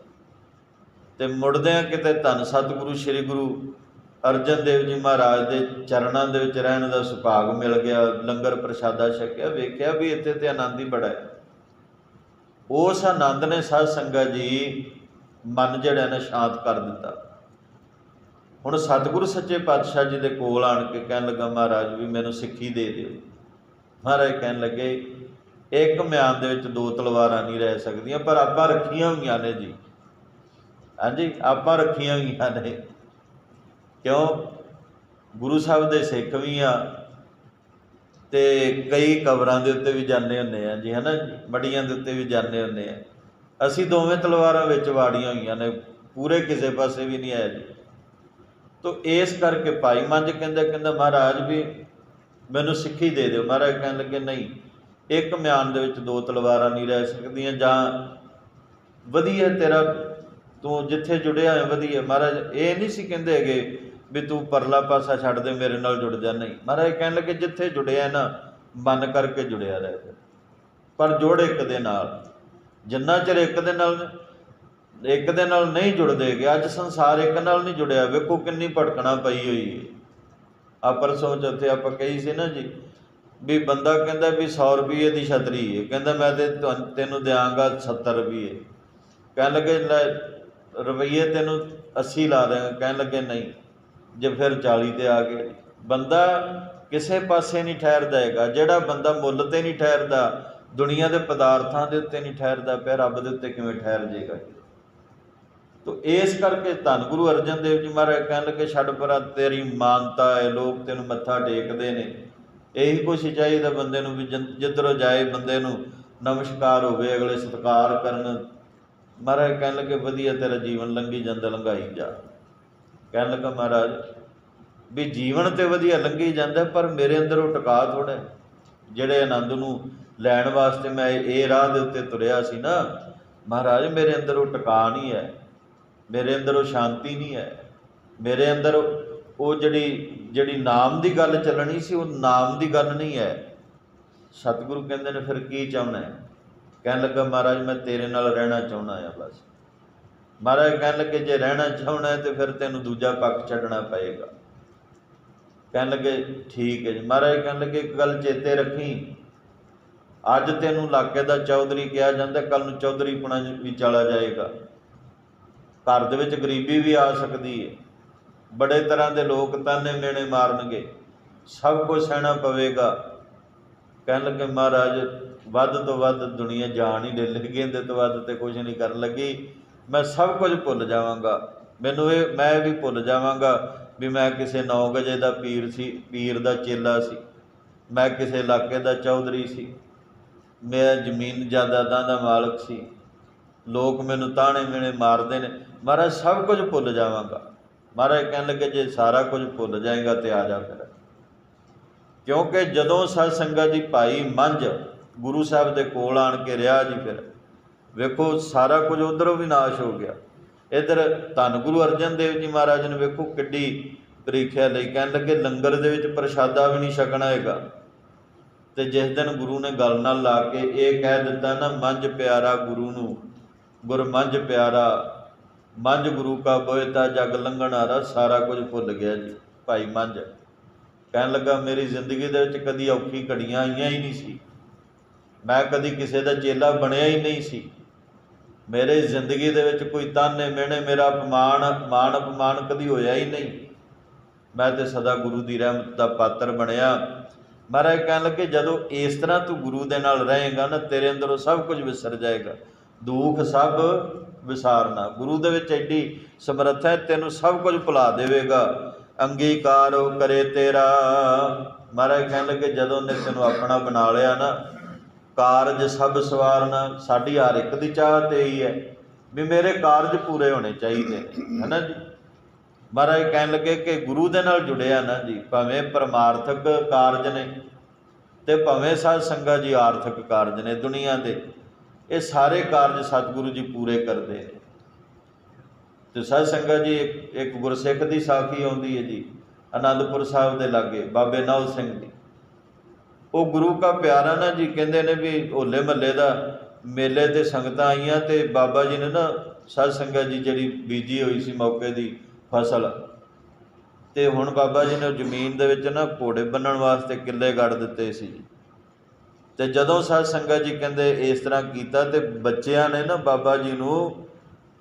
ਤੇ ਮੁੜਦਿਆਂ ਕਿਤੇ ਧੰਨ ਸਤਿਗੁਰੂ, ਸ੍ਰੀ ਗੁਰੂ ਅਰਜਨ ਦੇਵ ਜੀ ਮਹਾਰਾਜ ਦੇ ਚਰਨਾਂ ਦੇ ਵਿੱਚ ਰਹਿਣ ਦਾ ਸੁਭਾਗ ਮਿਲ ਗਿਆ। ਲੰਗਰ ਪ੍ਰਸ਼ਾਦਾ ਛਕਿਆ, ਵੇਖਿਆ ਵੀ ਇੱਥੇ ਤੇ ਆਨੰਦ ਹੀ ਬੜਾ ਹੈ। ਉਸ ਆਨੰਦ ਨੇ ਸਾਧ ਸੰਗਤ ਜੀ ਮਨ ਜਿਹੜਾ ਨਾ ਸ਼ਾਂਤ ਕਰ ਦਿੱਤਾ। ਹੁਣ ਸਤਿਗੁਰੂ ਸੱਚੇ ਪਾਤਸ਼ਾਹ ਜੀ ਦੇ ਕੋਲ ਆਣ ਕੇ ਕਹਿਣ ਲੱਗਾ, ਮਹਾਰਾਜ ਵੀ ਮੈਨੂੰ ਸਿੱਖੀ ਦੇ ਦਿਓ। ਮਹਾਰਾਜ ਕਹਿਣ ਲੱਗੇ, ਇੱਕ ਮਿਆਨ ਦੇ ਵਿੱਚ ਦੋ ਤਲਵਾਰਾਂ ਨਹੀਂ ਰਹਿ ਸਕਦੀਆਂ, ਪਰ ਆਪਾਂ ਰੱਖੀਆਂ ਹੋਈਆਂ ਨੇ ਜੀ। ਹਾਂਜੀ, ਆਪਾਂ ਰੱਖੀਆਂ ਹੋਈਆਂ ਨੇ। ਕਿਉਂ? ਗੁਰੂ ਸਾਹਿਬ ਦੇ ਸਿੱਖ ਵੀ ਆ ਤੇ ਕਈ ਕਬਰਾਂ ਦੇ ਉੱਤੇ ਵੀ ਜਾਂਦੇ ਹੁੰਦੇ ਆ ਜੀ, ਹਨਾ ਜੀ? ਮੜੀਆਂ ਦੇ ਉੱਤੇ ਵੀ ਜਾਂਦੇ ਹੁੰਦੇ ਆ। ਅਸੀਂ ਦੋਵੇਂ ਤਲਵਾਰਾਂ ਵਿੱਚ ਵਾੜੀਆਂ ਹੋਈਆਂ ਨੇ, ਪੂਰੇ ਕਿਸੇ ਪਾਸੇ ਵੀ ਨਹੀਂ ਆਇਆ ਜੀ। ਤੋ ਇਸ ਕਰਕੇ ਭਾਈ ਮੰਝ ਕਹਿੰਦਾ ਕਹਿੰਦਾ ਮਹਾਰਾਜ ਵੀ ਮੈਨੂੰ ਸਿੱਖੀ ਦੇ ਦਿਓ। ਮਹਾਰਾਜ ਕਹਿਣ ਲੱਗੇ, ਨਹੀਂ, ਇੱਕ ਮਿਆਨ ਦੇ ਵਿੱਚ ਦੋ ਤਲਵਾਰਾਂ ਨਹੀਂ ਰਹਿ ਸਕਦੀਆਂ ਜਾਂ ਵਧੀਆ ਤੇਰਾ ਤੂੰ ਜਿੱਥੇ ਜੁੜਿਆ ਹੈ ਵਧੀਆ। ਮਹਾਰਾਜ ਇਹ ਨਹੀਂ ਸੀ ਕਹਿੰਦੇ ਹੈਗੇ ਵੀ ਤੂੰ ਪਰਲਾ ਪਾਸਾ ਛੱਡ ਦੇ, ਮੇਰੇ ਨਾਲ ਜੁੜ ਜਾ। ਨਹੀਂ, ਮਹਾਰਾਜ ਕਹਿਣ ਲੱਗੇ, ਜਿੱਥੇ ਜੁੜਿਆ ਨਾ, ਮਨ ਕਰਕੇ ਜੁੜਿਆ ਰਹਿ ਫਿਰ। ਪਰ ਜੋੜ ਇੱਕ ਦੇ ਨਾਲ। ਜਿੰਨਾ ਚਿਰ ਇੱਕ ਦੇ ਨਾਲ, ਇੱਕ ਦੇ ਨਾਲ ਨਹੀਂ ਜੁੜਦੇ ਕਿ ਅੱਜ ਸੰਸਾਰ ਇੱਕ ਨਾਲ ਨਹੀਂ ਜੁੜਿਆ। ਵੇਖੋ ਕਿੰਨੀ ਭਟਕਣਾ ਪਈ ਹੋਈ ਹੈ। ਆ ਪਰਸੋਂ ਚੌਥੇ ਆਪਾਂ ਕਹੀ ਸੀ ਨਾ ਜੀ, ਵੀ ਬੰਦਾ ਕਹਿੰਦਾ ਵੀ 100 ਰੁਪਏ ਦੀ ਛਤਰੀ ਹੈ। ਕਹਿੰਦਾ ਮੈਂ ਤੇ ਤੁਹਾਨੂੰ- ਤੈਨੂੰ ਦਿਆਂਗਾ 70 ਰੁਪਏ ਕਹਿਣ ਲੱਗੇ, ਲੈ ਰੁਪਈਏ ਤੈਨੂੰ 80 ਲਾ ਦੇਵਾਂਗਾ ਕਹਿਣ ਲੱਗੇ, ਨਹੀਂ, ਜੇ ਫਿਰ 40 ਤੇ ਆ ਗਏ। ਬੰਦਾ ਕਿਸੇ ਪਾਸੇ ਨਹੀਂ ਠਹਿਰਦਾ ਹੈਗਾ। ਜਿਹੜਾ ਬੰਦਾ ਮੁੱਲ ਤੇ ਨਹੀਂ ਠਹਿਰਦਾ, ਦੁਨੀਆ ਦੇ ਪਦਾਰਥਾਂ ਦੇ ਉੱਤੇ ਨਹੀਂ ਠਹਿਰਦਾ ਪਿਆ, ਰੱਬ ਦੇ ਉੱਤੇ ਕਿਵੇਂ ਠਹਿਰ ਜਾਏਗਾ ਤੋ ਇਸ ਕਰਕੇ ਧੰਨ ਗੁਰੂ ਅਰਜਨ ਦੇਵ ਜੀ ਮਹਾਰਾਜ ਕਹਿਣ ਲੱਗੇ ਛੱਡ ਪਰਾਂ ਤੇਰੀ ਮਾਨਤਾ ਹੈ, ਲੋਕ ਤੈਨੂੰ ਮੱਥਾ ਟੇਕਦੇ ਨੇ। ਇਹੀ ਕੁਛ ਚਾਹੀਦਾ ਬੰਦੇ ਨੂੰ ਵੀ ਜਿੱਧਰੋਂ ਜਾਏ ਬੰਦੇ ਨੂੰ ਨਮਸਕਾਰ ਹੋਵੇ, ਅਗਲੇ ਸਤਿਕਾਰ ਕਰਨ। ਮਹਾਰਾਜ ਕਹਿਣ ਲੱਗੇ, ਵਧੀਆ ਤੇਰਾ ਜੀਵਨ ਲੰਘੀ ਜਾਂਦਾ, ਲੰਘਾਈ ਜਾ। ਕਹਿਣ ਲੱਗਾ ਮਹਾਰਾਜ, ਵੀ ਜੀਵਨ ਤੇ ਵਧੀਆ ਲੰਘੀ ਜਾਂਦਾ, ਪਰ ਮੇਰੇ ਅੰਦਰ ਉਹ ਟਿਕਾ ਥੋੜਾ ਜਿਹੜੇ ਆਨੰਦ ਨੂੰ ਲੈਣ ਵਾਸਤੇ ਮੈਂ ਇਹ ਰਾਹ ਦੇ ਉੱਤੇ ਤੁਰਿਆ ਸੀ ਨਾ, ਮਹਾਰਾਜ, ਮੇਰੇ ਅੰਦਰ ਉਹ ਟਿਕਾ ਨਹੀਂ ਹੈ। ਮੇਰੇ ਅੰਦਰ ਉਹ ਸ਼ਾਂਤੀ ਨਹੀਂ ਹੈ। ਮੇਰੇ ਅੰਦਰ ਉਹ ਜਿਹੜੀ ਜਿਹੜੀ ਨਾਮ ਦੀ ਗੱਲ ਚੱਲਣੀ ਸੀ, ਉਹ ਨਾਮ ਦੀ ਗੱਲ ਨਹੀਂ ਹੈ। ਸਤਿਗੁਰੂ ਕਹਿੰਦੇ ਨੇ, ਫਿਰ ਕੀ ਚਾਹੁੰਦਾ ਹੈ? ਕਹਿਣ ਲੱਗਾ, ਮਹਾਰਾਜ, ਮੈਂ ਤੇਰੇ ਨਾਲ ਰਹਿਣਾ ਚਾਹੁੰਦਾ ਆ ਬਸ। ਮਹਾਰਾਜ ਕਹਿਣ ਲੱਗੇ, ਜੇ ਰਹਿਣਾ ਚਾਹੁੰਦਾ ਹੈ, ਤੇ ਫਿਰ ਤੈਨੂੰ ਦੂਜਾ ਪੱਖ ਛੱਡਣਾ ਪਏਗਾ। ਕਹਿਣ ਲੱਗੇ, ਠੀਕ ਹੈ ਜੀ। ਮਹਾਰਾਜ ਕਹਿਣ ਲੱਗੇ, ਇੱਕ ਗੱਲ ਚੇਤੇ ਰੱਖੀ। ਅੱਜ ਤੈਨੂੰ ਇਲਾਕੇ ਦਾ ਚੌਧਰੀ ਕਿਹਾ ਜਾਂਦਾ ਕੱਲ ਨੂੰ ਚੌਧਰੀ ਪੁਣਾ ਵੀ ਚਲਾ ਜਾਏਗਾ। ਘਰ ਦੇ ਵਿੱਚ ਗਰੀਬੀ ਵੀ ਆ ਸਕਦੀ ਹੈ ਬੜੇ ਤਰ੍ਹਾਂ ਦੇ ਲੋਕ ਤਾਨੇ ਮੇਣੇ ਮਾਰਨਗੇ। ਸਭ ਕੁਝ ਸਹਿਣਾ ਪਵੇਗਾ। ਕਹਿਣ ਲੱਗੇ, ਮਹਾਰਾਜ, ਵੱਧ ਤੋਂ ਵੱਧ ਦੁਨੀਆ ਜਾਣ ਹੀ ਲੈ ਲੱਗੀ ਇਹਦੇ ਤੋਂ ਵੱਧ ਤੇ ਕੁਝ ਨਹੀਂ ਕਰਨ ਲੱਗੀ। ਮੈਂ ਸਭ ਕੁਝ ਭੁੱਲ ਜਾਵਾਂਗਾ। ਮੈਨੂੰ ਇਹ, ਮੈਂ ਵੀ ਭੁੱਲ ਜਾਵਾਂਗਾ ਵੀ ਮੈਂ ਕਿਸੇ 9 ਗਜੇ ਦਾ ਪੀਰ ਸੀ, ਪੀਰ ਦਾ ਚੇਲਾ ਸੀ। ਮੈਂ ਕਿਸੇ ਇਲਾਕੇ ਦਾ ਚੌਧਰੀ ਸੀ। ਮੈਂ ਜ਼ਮੀਨ ਜਾਇਦਾਦਾਂ ਦਾ ਮਾਲਕ ਸੀ। ਲੋਕ ਮੈਨੂੰ ਤਾਣੇ ਮੇਣੇ ਮਾਰਦੇ ਨੇ। ਮਹਾਰਾਜ, ਸਭ ਕੁਝ ਭੁੱਲ ਜਾਵਾਂਗਾ। ਮਹਾਰਾਜ ਕਹਿਣ ਲੱਗੇ, ਜੇ ਸਾਰਾ ਕੁਝ ਭੁੱਲ ਜਾਏਗਾ ਤੇ ਆ ਜਾ ਫਿਰ। ਕਿਉਂਕਿ ਜਦੋਂ ਸਤ ਸੰਗਤ ਦੀ ਭਾਈ ਮੰਝ ਗੁਰੂ ਸਾਹਿਬ ਦੇ ਕੋਲ ਆਣ ਕੇ ਰਿਹਾ ਜੀ ਫਿਰ, ਵੇਖੋ ਸਾਰਾ ਕੁਝ ਉਧਰੋਂ ਵੀ ਨਾਸ਼ ਹੋ ਗਿਆ। ਇਧਰ ਧੰਨ ਗੁਰੂ ਅਰਜਨ ਦੇਵ ਜੀ ਮਹਾਰਾਜ ਨੇ ਵੇਖੋ ਕਿੱਡੀ ਪ੍ਰੀਖਿਆ ਲਈ ਕਹਿਣ ਲੱਗੇ, ਲੰਗਰ ਦੇ ਵਿੱਚ ਪ੍ਰਸ਼ਾਦਾ ਵੀ ਨਹੀਂ ਛਕਣਾ ਹੈਗਾ। ਤੇ ਜਿਸ ਦਿਨ ਗੁਰੂ ਨੇ ਗੱਲ ਨਾਲ ਲਾ ਕੇ ਇਹ ਕਹਿ ਦਿੱਤਾ ਨਾ, ਮੰਝ ਪਿਆਰਾ ਗੁਰੂ ਨੂੰ, ਗੁਰਮੰਝ ਪਿਆਰਾ ਮੰਝ ਗੁਰੂ ਕਾ ਬੋਇਤਾ ਜਗ ਲੰਘਣ ਆਰਾ ਸਾਰਾ ਕੁਝ ਭੁੱਲ ਗਿਆ ਜੀ। ਭਾਈ ਮੰਝ, ਕਹਿਣ ਲੱਗਾ, ਮੇਰੀ ਜ਼ਿੰਦਗੀ ਦੇ ਵਿੱਚ ਕਦੀ ਔਖੀ ਘੜੀਆਂ ਆਈਆਂ ਹੀ ਨਹੀਂ ਸੀ। ਮੈਂ ਕਦੀ ਕਿਸੇ ਦਾ ਚੇਲਾ ਬਣਿਆ ਹੀ ਨਹੀਂ ਸੀ। ਮੇਰੇ ਜ਼ਿੰਦਗੀ ਦੇ ਵਿੱਚ ਕੋਈ ਤਾਨੇ ਮਿਹਣੇ, ਮੇਰਾ ਅਪਮਾਨ ਮਾਣ ਅਪਮਾਨ ਕਦੀ ਹੋਇਆ ਹੀ ਨਹੀਂ। ਮੈਂ ਤੇ ਸਦਾ ਗੁਰੂ ਦੀ ਰਹਿਮਤ ਦਾ ਪਾਤਰ ਬਣਿਆ। ਮਹਾਰਾਜ ਕਹਿਣ ਲੱਗੇ, ਜਦੋਂ ਇਸ ਤਰ੍ਹਾਂ ਤੂੰ ਗੁਰੂ ਦੇ ਨਾਲ ਰਹੇਗਾ ਨਾ, ਤੇਰੇ ਅੰਦਰੋਂ ਸਭ ਕੁਝ ਵਿਸਰ ਜਾਏਗਾ। ਦੁੱਖ ਸਭ ਵਿਸਾਰਨਾ। ਗੁਰੂ ਦੇ ਵਿੱਚ ਐਡੀ ਸਮਰੱਥਾ ਹੈ, ਤੈਨੂੰ ਸਭ ਕੁਝ ਭੁਲਾ ਦੇਵੇਗਾ। ਅੰਗੀਕਾਰ ਉਹ ਕਰੇ ਤੇਰਾ। ਮਹਾਰਾਜ ਕਹਿਣ ਲੱਗੇ, ਜਦੋਂ ਨੇ ਤੈਨੂੰ ਆਪਣਾ ਬਣਾ ਲਿਆ ਨਾ, ਕਾਰਜ ਸਭ ਸਵਾਰਨਾ। ਸਾਡੀ ਹਰ ਇੱਕ ਦੀ ਚਾਹਤ ਇਹੀ ਹੈ ਵੀ ਮੇਰੇ ਕਾਰਜ ਪੂਰੇ ਹੋਣੇ ਚਾਹੀਦੇ ਨੇ, ਹੈਨਾ ਜੀ? ਮਹਾਰਾਜ ਕਹਿਣ ਲੱਗੇ ਕਿ ਗੁਰੂ ਦੇ ਨਾਲ ਜੁੜਿਆ ਨਾ ਜੀ, ਭਾਵੇਂ ਪਰਮਾਰਥਕ ਕਾਰਜ ਨੇ ਤੇ ਭਾਵੇਂ ਸਾਧ ਸੰਗਤ ਜੀ ਆਰਥਿਕ ਕਾਰਜ ਨੇ ਦੁਨੀਆ ਦੇ। ਇਹ ਸਾਰੇ ਕਾਰਜ ਸਤਿਗੁਰੂ ਜੀ ਪੂਰੇ ਕਰਦੇ ਨੇ ਤੇ ਸਾਧ ਸੰਗਤ ਜੀ, ਇੱਕ- ਗੁਰਸਿੱਖ ਦੀ ਸਾਖੀ ਆਉਂਦੀ ਹੈ ਜੀ ਆਨੰਦਪੁਰ ਸਾਹਿਬ ਦੇ ਲਾਗੇ, ਬਾਬੇ ਨੌਲ ਸਿੰਘ ਦੀ। ਉਹ ਗੁਰੂ ਕਾ ਪਿਆਰਾ ਨਾ ਜੀ, ਕਹਿੰਦੇ ਨੇ ਵੀ ਹੋਲੇ ਮਹੱਲੇ ਦਾ ਮੇਲੇ ਤੇ ਸੰਗਤਾਂ ਆਈਆਂ ਤੇ ਬਾਬਾ ਜੀ ਨੇ ਨਾ ਸਾਧ ਸੰਗਤ ਜੀ ਜਿਹੜੀ ਬੀਜੀ ਹੋਈ ਸੀ ਮੌਕੇ ਦੀ ਫਸਲ, ਤੇ ਹੁਣ ਬਾਬਾ ਜੀ ਨੇ ਜ਼ਮੀਨ ਦੇ ਵਿੱਚ ਨਾ ਘੋੜੇ ਬੰਨਣ ਵਾਸਤੇ ਕਿੱਲੇ ਗੱਡ ਦਿੱਤੇ ਸੀ ਜੀ। ਤੇ ਜਦੋਂ ਸਾਧ ਸੰਗਤ ਜੀ ਕਹਿੰਦੇ ਇਸ ਤਰ੍ਹਾਂ ਕੀਤਾ ਤੇ ਬੱਚਿਆਂ ਨੇ ਨਾ ਬਾਬਾ ਜੀ ਨੂੰ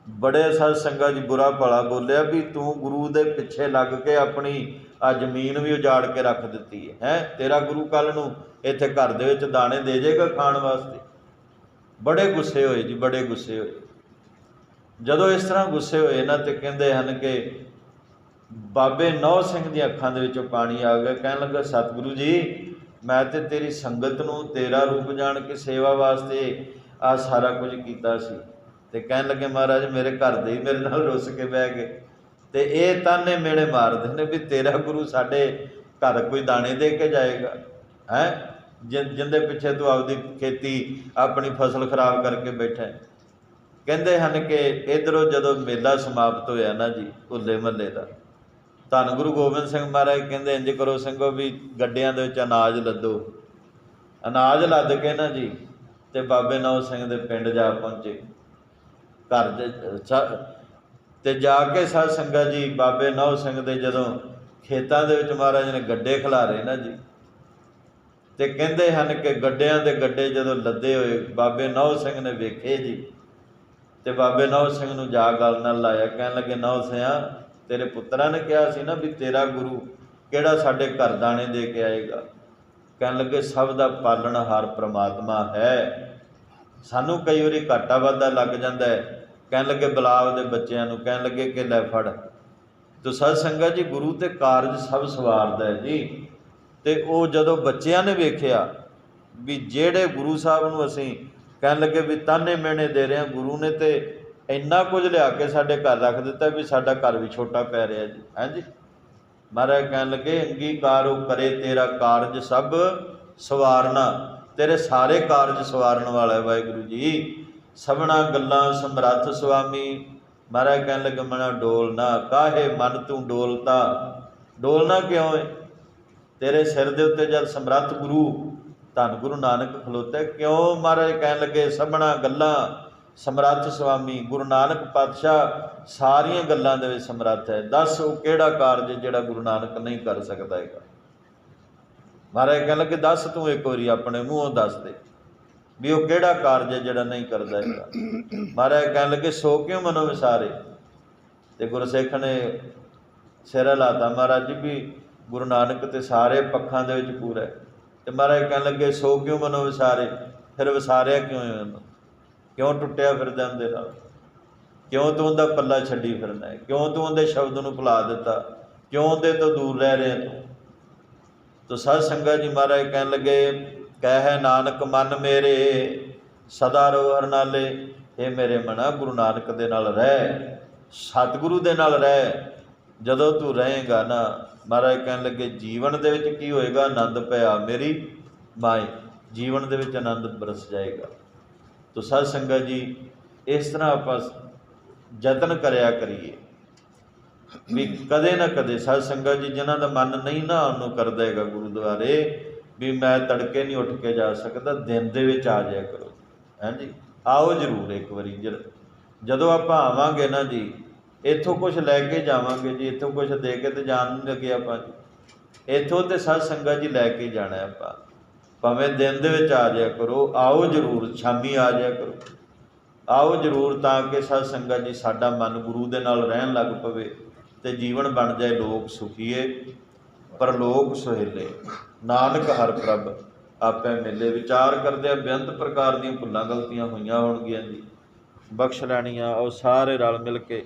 ਬੜੇ ਸਾਧ ਸੰਗਤ ਜੀ ਬੁਰਾ ਭਲਾ ਬੋਲਿਆ ਵੀ ਤੂੰ ਗੁਰੂ ਦੇ ਪਿੱਛੇ ਲੱਗ ਕੇ ਆਪਣੀ ਆ ਜ਼ਮੀਨ ਵੀ ਉਜਾੜ ਕੇ ਰੱਖ ਦਿੱਤੀ ਹੈ। ਹੈ? ਤੇਰਾ ਗੁਰੂ ਕੱਲ ਨੂੰ ਇੱਥੇ ਘਰ ਦੇ ਵਿੱਚ ਦਾਣੇ ਦੇ ਜਾਏਗਾ ਖਾਣ ਵਾਸਤੇ। ਬੜੇ ਗੁੱਸੇ ਹੋਏ ਜੀ, ਬੜੇ ਗੁੱਸੇ ਹੋਏ। ਜਦੋਂ ਇਸ ਤਰ੍ਹਾਂ ਗੁੱਸੇ ਹੋਏ ਨਾ ਤੇ ਕਹਿੰਦੇ ਹਨ ਕਿ ਬਾਬੇ ਨੌ ਸਿੰਘ ਦੀਆਂ ਅੱਖਾਂ ਦੇ ਵਿੱਚੋਂ ਪਾਣੀ ਆ ਗਿਆ। ਕਹਿਣ ਲੱਗਾ, ਸਤਿਗੁਰੂ ਜੀ ਮੈਂ ਤੇ ਤੇਰੀ ਸੰਗਤ ਨੂੰ ਤੇਰਾ ਰੂਪ ਜਾਣ ਕੇ ਸੇਵਾ ਵਾਸਤੇ ਆ ਸਾਰਾ ਕੁਝ ਕੀਤਾ ਸੀ। ਤੇ ਕਹਿਣ ਲੱਗੇ, ਮਹਾਰਾਜ, ਮੇਰੇ ਘਰ ਦੇ ਹੀ ਮੇਰੇ ਨਾਲ ਰੁੱਸ ਕੇ ਬਹਿ ਗਏ। ਤੇ ਇਹ ਤਾਨੇ ਮੇੜੇ ਮਾਰਦੇ ਨੇ ਵੀ ਤੇਰਾ ਗੁਰੂ ਸਾਡੇ ਘਰ ਕੋਈ ਦਾਣੇ ਦੇ ਕੇ ਜਾਏਗਾ, ਹੈ? ਜਿੰਦੇ ਪਿੱਛੇ ਤੂੰ ਆਪਦੀ ਖੇਤੀ, ਆਪਣੀ ਫਸਲ ਖਰਾਬ ਕਰਕੇ ਬੈਠਾ ਕਹਿੰਦੇ ਹਨ ਕਿ ਇਧਰੋਂ ਜਦੋਂ ਮੇਲਾ ਸਮਾਪਤ ਹੋਇਆ ਨਾ ਜੀ ਉੱਲੇ ਮਹੱਲੇ ਦਾ ਧੰਨ ਗੁਰੂ ਗੋਬਿੰਦ ਸਿੰਘ ਮਹਾਰਾਜ ਕਹਿੰਦੇ, ਇੰਜ ਕਰੋ ਸਿੰਘੋ ਵੀ ਗੱਡਿਆਂ ਦੇ ਵਿੱਚ ਅਨਾਜ ਲੱਦੋ। ਅਨਾਜ ਲੱਦ ਕੇ ਨਾ ਜੀ, ਤੇ ਬਾਬੇ ਨੌ ਸਿੰਘ ਦੇ ਪਿੰਡ ਜਾ ਪਹੁੰਚੇ। ਘਰ ਦੇ ਸ- ਤੇ ਜਾ ਕੇ ਸਾਧ ਸੰਗਤ ਜੀ, ਬਾਬੇ ਨੌ ਸਿੰਘ ਦੇ ਜਦੋਂ ਖੇਤਾਂ ਦੇ ਵਿੱਚ ਮਹਾਰਾਜ ਨੇ ਗੱਡੇ ਖਿਲਾਰੇ ਨਾ ਜੀ, ਤੇ ਕਹਿੰਦੇ ਹਨ ਕਿ ਗੱਡਿਆਂ ਦੇ ਗੱਡੇ ਜਦੋਂ ਲੱਦੇ ਹੋਏ, ਬਾਬੇ ਨੌ ਸਿੰਘ ਨੇ ਵੇਖੇ ਜੀ, ਤੇ ਬਾਬੇ ਨੌ ਸਿੰਘ ਨੂੰ ਜਾ ਗੱਲ ਨਾਲ ਲਾਇਆ, ਕਹਿਣ ਲੱਗੇ, ਨੌ ਸਿਆ ਤੇਰੇ ਪੁੱਤਰਾਂ ਨੇ ਕਿਹਾ ਸੀ ਨਾ ਵੀ ਤੇਰਾ ਗੁਰੂ ਕਿਹੜਾ ਸਾਡੇ ਘਰ ਦਾਣੇ ਦੇ ਕੇ ਆਏਗਾ। ਕਹਿਣ ਲੱਗੇ, ਸਭ ਦਾ ਪਾਲਣਹਾਰ ਪ੍ਰਮਾਤਮਾ ਹੈ। ਸਾਨੂੰ ਕਈ ਵਾਰੀ ਘਾਟਾ ਵਾਧਾ ਲੱਗ ਜਾਂਦਾ ਹੈ। ਕਹਿਣ ਲੱਗੇ ਬਲਾਵ ਦੇ ਬੱਚਿਆਂ ਨੂੰ ਕਹਿਣ ਲੱਗੇ ਕਿ ਲੈ ਫੜ। ਤੋ ਸਤ ਸੰਗਤ ਜੀ, ਗੁਰੂ ਤੇ ਕਾਰਜ ਸਭ ਸਵਾਰਦਾ ਹੈ ਜੀ। ਤੇ ਉਹ ਜਦੋਂ ਬੱਚਿਆਂ ਨੇ ਵੇਖਿਆ ਵੀ ਜਿਹੜੇ ਗੁਰੂ ਸਾਹਿਬ ਨੂੰ ਅਸੀਂ ਕਹਿਣ ਲੱਗੇ ਵੀ ਤਾਨੇ ਮੇਣੇ ਦੇ ਰਹੇ ਹਾਂ, ਗੁਰੂ ਨੇ ਤੇ ਇੰਨਾ ਕੁਝ ਲਿਆ ਕੇ ਸਾਡੇ ਘਰ ਰੱਖ ਦਿੱਤਾ ਵੀ ਸਾਡਾ ਘਰ ਵੀ ਛੋਟਾ ਪੈ ਰਿਹਾ ਜੀ। ਹਾਂਜੀ ਮਹਾਰਾਜ ਕਹਿਣ ਲੱਗੇ, ਅੰਗੀਕਾਰ ਕਰੇ ਤੇਰਾ ਕਾਰਜ ਸਭ ਸਵਾਰਨਾ। ਤੇਰੇ ਸਾਰੇ ਕਾਰਜ ਸਵਾਰਨ ਵਾਲਾ ਹੈ ਵਾਹਿਗੁਰੂ ਜੀ। ਸਭਨਾ ਗੱਲਾਂ ਸਮਰੱਥ ਸੁਆਮੀ। ਮਹਾਰਾਜ ਕਹਿਣ ਲੱਗੇ, ਮਨਾ ਡੋਲਨਾ ਕਾਹੇ ਮਨ ਤੂੰ ਡੋਲਤਾ? ਡੋਲਨਾ ਕਿਉਂ ਹੈ ਤੇਰੇ ਸਿਰ ਦੇ ਉੱਤੇ ਜਦ ਸਮਰੱਥ ਗੁਰੂ, ਧੰਨ ਗੁਰੂ ਨਾਨਕ ਖਲੋਤੇ ਕਿਉਂ? ਮਹਾਰਾਜ ਕਹਿਣ ਲੱਗੇ, ਸਭਨਾ ਗੱਲਾਂ ਸਮਰੱਥ ਸੁਆਮੀ ਗੁਰੂ ਨਾਨਕ ਪਾਤਸ਼ਾਹ ਸਾਰੀਆਂ ਗੱਲਾਂ ਦੇ ਵਿੱਚ ਸਮਰੱਥ ਹੈ। ਦੱਸ ਉਹ ਕਿਹੜਾ ਕਾਰਜ ਜਿਹੜਾ ਗੁਰੂ ਨਾਨਕ ਨਹੀਂ ਕਰ ਸਕਦਾ ਹੈਗਾ? ਮਹਾਰਾਜ ਕਹਿਣ ਲੱਗੇ, ਦੱਸ ਤੂੰ ਇੱਕ ਵਾਰੀ ਆਪਣੇ ਮੂੰਹੋਂ ਦੱਸ ਦੇ ਵੀ ਉਹ ਕਿਹੜਾ ਕਾਰਜ ਹੈ ਜਿਹੜਾ ਨਹੀਂ ਕਰਦਾ ਹੈਗਾ? ਮਹਾਰਾਜ ਕਹਿਣ ਲੱਗੇ, ਸੋ ਕਿਉਂ ਮਨੋ ਵਿਸਾਰੇ? ਤੇ ਗੁਰਸਿੱਖ ਨੇ ਸਿਰ ਲਾਤਾ ਮਹਾਰਾਜ ਜੀ ਵੀ ਗੁਰੂ ਨਾਨਕ ਤੇ ਸਾਰੇ ਪੱਖਾਂ ਦੇ ਵਿੱਚ ਪੂਰਾ ਹੈ। ਤੇ ਮਹਾਰਾਜ ਕਹਿਣ ਲੱਗੇ, ਸੋ ਕਿਉਂ ਮਨੋ ਵਿਸਾਰੇ? ਫਿਰ ਵਿਸਾਰਿਆ ਕਿਉਂ ਉਹਨੂੰ? ਕਿਉਂ ਟੁੱਟਿਆ ਫਿਰਦਾ ਉਹਦੇ ਨਾਲ? ਕਿਉਂ ਤੂੰ ਉਹਦਾ ਪੱਲਾ ਛੱਡੀ ਫਿਰਦਾ ਹੈ? ਕਿਉਂ ਤੂੰ ਉਹਦੇ ਸ਼ਬਦ ਨੂੰ ਭੁਲਾ ਦਿੱਤਾ? ਕਿਉਂ ਉਹਦੇ ਤੋਂ ਦੂਰ ਰਹਿ ਰਿਹਾ ਤੂੰ? ਤੋ ਸਤ ਸੰਗਤ ਜੀ ਮਹਾਰਾਜ ਕਹਿਣ ਲੱਗੇ, ਕਹਿ ਨਾਨਕ, ਮਨ ਮੇਰੇ, ਸਦਾ ਰੋ ਹਰਨਾਲੇ। ਇਹ ਮੇਰੇ ਮਨਾ ਗੁਰੂ ਨਾਨਕ ਦੇ ਨਾਲ ਰਹਿ, ਸਤਿਗੁਰੂ ਦੇ ਨਾਲ ਰਹਿ। ਜਦੋਂ ਤੂੰ ਰਹੇਗਾ ਨਾ, ਮਹਾਰਾਜ ਕਹਿਣ ਲੱਗੇ, ਜੀਵਨ ਦੇ ਵਿੱਚ ਕੀ ਹੋਏਗਾ? ਆਨੰਦ ਪਿਆ ਮੇਰੀ ਮਾਏ ਜੀਵਨ ਦੇ ਵਿੱਚ ਆਨੰਦ ਬਰਸ ਜਾਏਗਾ। ਤੋ ਸਤ ਸੰਗਤ ਜੀ, ਇਸ ਤਰ੍ਹਾਂ ਆਪਾਂ ਯਤਨ ਕਰਿਆ ਕਰੀਏ। ਵੀ ਕਦੇ ਨਾ ਕਦੇ ਸਤ ਸੰਗਤ ਜੀ, ਜਿਨ੍ਹਾਂ ਦਾ ਮਨ ਨਹੀਂ ਨਾ ਉਹਨੂੰ ਕਰਦਾ ਹੈਗਾ ਗੁਰਦੁਆਰੇ, ਵੀ ਮੈਂ ਤੜਕੇ ਨਹੀਂ ਉੱਠ ਕੇ ਜਾ ਸਕਦਾ, ਦਿਨ ਦੇ ਵਿੱਚ ਆ ਜਾਇਆ ਕਰੋ। ਹਾਂਜੀ ਆਓ ਜ਼ਰੂਰ ਇੱਕ ਵਾਰੀ, ਜਦੋਂ ਆਪਾਂ ਆਵਾਂਗੇ ਨਾ ਜੀ, ਇੱਥੋਂ ਕੁਝ ਲੈ ਕੇ ਜਾਵਾਂਗੇ ਜੀ, ਇੱਥੋਂ ਕੁਝ ਦੇ ਕੇ ਤੇ ਜਾਣ ਨਹੀਂ ਲੱਗੇ ਆਪਾਂ। ਇੱਥੋਂ ਤੇ ਸਤ ਸੰਗਤ ਜੀ ਲੈ ਕੇ ਜਾਣਾ ਆਪਾਂ। ਭਾਵੇਂ ਦਿਨ ਦੇ ਵਿੱਚ ਆ ਜਾਇਆ ਕਰੋ, ਆਓ ਜ਼ਰੂਰ, ਸ਼ਾਮੀ ਆ ਜਾਇਆ ਕਰੋ। ਆਓ ਜ਼ਰੂਰ ਤਾਂ ਕਿ ਸਤ ਸੰਗਤ ਜੀ ਸਾਡਾ ਮਨ ਗੁਰੂ ਦੇ ਨਾਲ ਰਹਿਣ ਲੱਗ ਪਵੇ ਤੇ ਜੀਵਨ ਬਣ ਜਾਏ, ਲੋਕ ਸੁਖੀਏ ਪਰਲੋਕ ਸੁਹੇਲੇ। ਨਾਨਕ ਹਰ ਪ੍ਰਭ, ਆਪੇ ਮਿਲੇ ਵਿਚਾਰ ਕਰਦੇ ਬੇਅੰਤ ਪ੍ਰਕਾਰ ਦੀਆਂ ਭੁੱਲਾਂ ਗਲਤੀਆਂ ਹੋਈਆਂ ਹੋਣਗੀਆਂ ਜੀ। ਬਖਸ਼ ਲੈਣੀਆਂ ਉਹ ਸਾਰੇ ਰਲ ਮਿਲ ਕੇ